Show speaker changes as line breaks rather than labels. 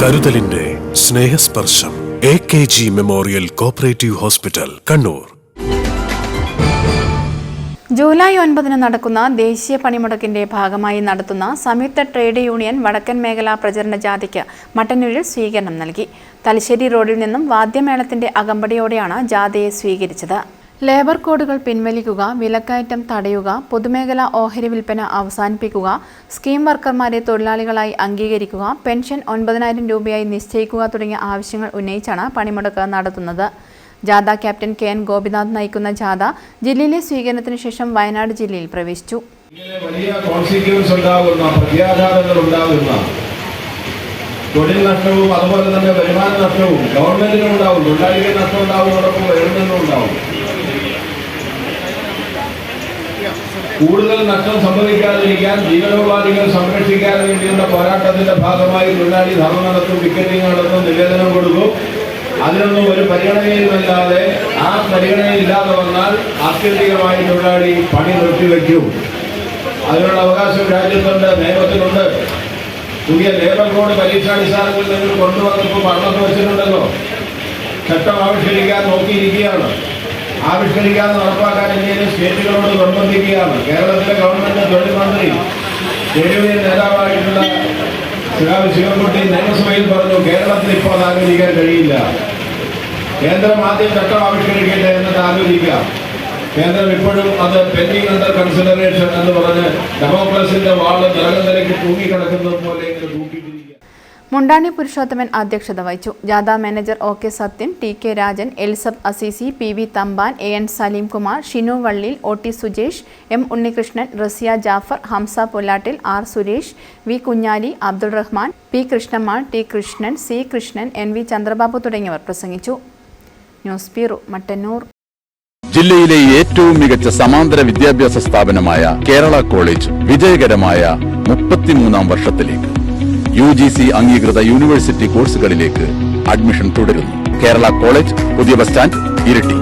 കരുതലിന്റെ Snehasparsham A K G memorial cooperative hospital Kannur.
July ഒൻപതിന് നടക്കുന്ന ദേശീയ പണിമുടക്കിന്റെ ഭാഗമായി നടത്തുന്ന സംയുക്ത ട്രേഡ് യൂണിയൻ വടക്കൻ മേഖലാ പ്രചരണ ജാഥയ്ക്ക് മട്ടന്നൂരിൽ സ്വീകരണം നൽകി. തലശ്ശേരി റോഡിൽ നിന്നും വാദ്യമേളത്തിന്റെ അകമ്പടിയോടെയാണ് ജാഥയെ സ്വീകരിച്ചത്. ലേബർ കോഡുകൾ പിൻവലിക്കുക വിലക്കയറ്റം തടയുക പൊതുമേഖലാ ഓഹരി വിൽപ്പന അവസാനിപ്പിക്കുക സ്കീം വർക്കർമാരെ തൊഴിലാളികളായി അംഗീകരിക്കുക പെൻഷൻ ഒൻപതിനായിരം രൂപയായി നിശ്ചയിക്കുക തുടങ്ങിയ ആവശ്യങ്ങൾ ഉന്നയിച്ചാണ് പണിമുടക്ക് നടത്തുന്നത്. ജാഥ ക്യാപ്റ്റൻ കെ എൻ ഗോപിനാഥ് നയിക്കുന്ന ജാഥ ജില്ലയിലെ സ്വീകരണത്തിന് ശേഷം വയനാട് ജില്ലയിൽ പ്രവേശിച്ചു.
വലിയ തൊഴിൽ നഷ്ടവും അതുപോലെ തന്നെ വരുമാന നഷ്ടവും ഗവൺമെന്റിനും ഉണ്ടാവും തൊഴിലാളികൾ നഷ്ടം ഉണ്ടാവുന്നതോടൊപ്പം വരുന്നതും ഉണ്ടാവും. കൂടുതൽ നഷ്ടം സംഭവിക്കാതിരിക്കാൻ ജീവനോപാധികൾ സംരക്ഷിക്കാൻ വേണ്ടിയുള്ള പോരാട്ടത്തിന്റെ ഭാഗമായി തൊഴിലാളി ധർമ്മ നടത്തും പിക്കറ്റിംഗ് നടത്തും നിവേദനം കൊടുക്കും. അതിനൊന്നും ഒരു പരിഗണനയുമല്ലാതെ ആ പരിഗണനയില്ലാതെ വന്നാൽ ആത്യന്തികമായി തൊഴിലാളി പണി നിർത്തിവെക്കും. അതിനുള്ള അവകാശം രാജ്യത്തുണ്ട് നിയമത്തിലുണ്ട്. പുതിയ ലേബർ കോഡ് പരീക്ഷാടിസ്ഥാനത്തിൽ നിങ്ങൾ കൊണ്ടുവന്നപ്പോൾ പഠനത്ത് വെച്ചിട്ടുണ്ടല്ലോ. ചട്ടം ആവിഷ്കരിക്കാൻ നോക്കിയിരിക്കുകയാണ് ആവിഷ്കരിക്കാതെ നടപ്പാക്കാൻ ഇന്ത്യയിലെ സ്റ്റേറ്റുകളോട് നിർബന്ധിക്കുകയാണ്. കേരളത്തിലെ ഗവൺമെന്റ് തൊഴിൽ മന്ത്രി യൂണിയൻ നേതാവായിട്ടുള്ള ശ്രീരാമ ശിവൻകുട്ടി നിയമസഭയിൽ പറഞ്ഞു കേരളത്തിൽ ഇപ്പോൾ ആഗ്രഹിക്കാൻ കഴിയില്ല. കേന്ദ്രം ആദ്യം ചട്ടം ആവിഷ്കരിക്കട്ടെ എന്നത് ആലോചിക്കാം കേന്ദ്രം ഇപ്പോഴും അത് പെൻഡിങ് അണ്ടർ കൺസിഡറേഷൻ എന്ന് പറഞ്ഞ് ഡെമോക്രസിന്റെ വാൾ നിലനിലയ്ക്ക് തൂങ്ങിക്കിടക്കുന്നത് പോലെ
മുണ്ടാണി പുരുഷോത്തമൻ അധ്യക്ഷത വഹിച്ചു. ജാഥ manager O K Sathyan T K Rajan എൽസബ് Assisi P V Thampan A N Saleem Kumar Shinu Vallil O T Sujesh M Unnikrishnan Rasiya Jafar Hamsa Pollattil R Suresh V Kunhali Abdul Rahman P Krishnamal T Krishnan C Krishnan N V Chandrababu തുടങ്ങിയവർ പ്രസംഗിച്ചു. News Mattannur.
ജില്ലയിലെ ഏറ്റവും മികച്ച സമാന്തര വിദ്യാഭ്യാസ സ്ഥാപനമായ Kerala college വിജയകരമായ മുപ്പത്തിമൂന്നാം വർഷത്തിലേക്ക്. യു ജി സി അംഗീകൃത യൂണിവേഴ്സിറ്റി കോഴ്സുകളിലേക്ക് അഡ്മിഷൻ തുടരുന്നു. കേരള കോളേജ് പുതിയ ബസ് സ്റ്റാൻഡ് ഇരിട്ടി.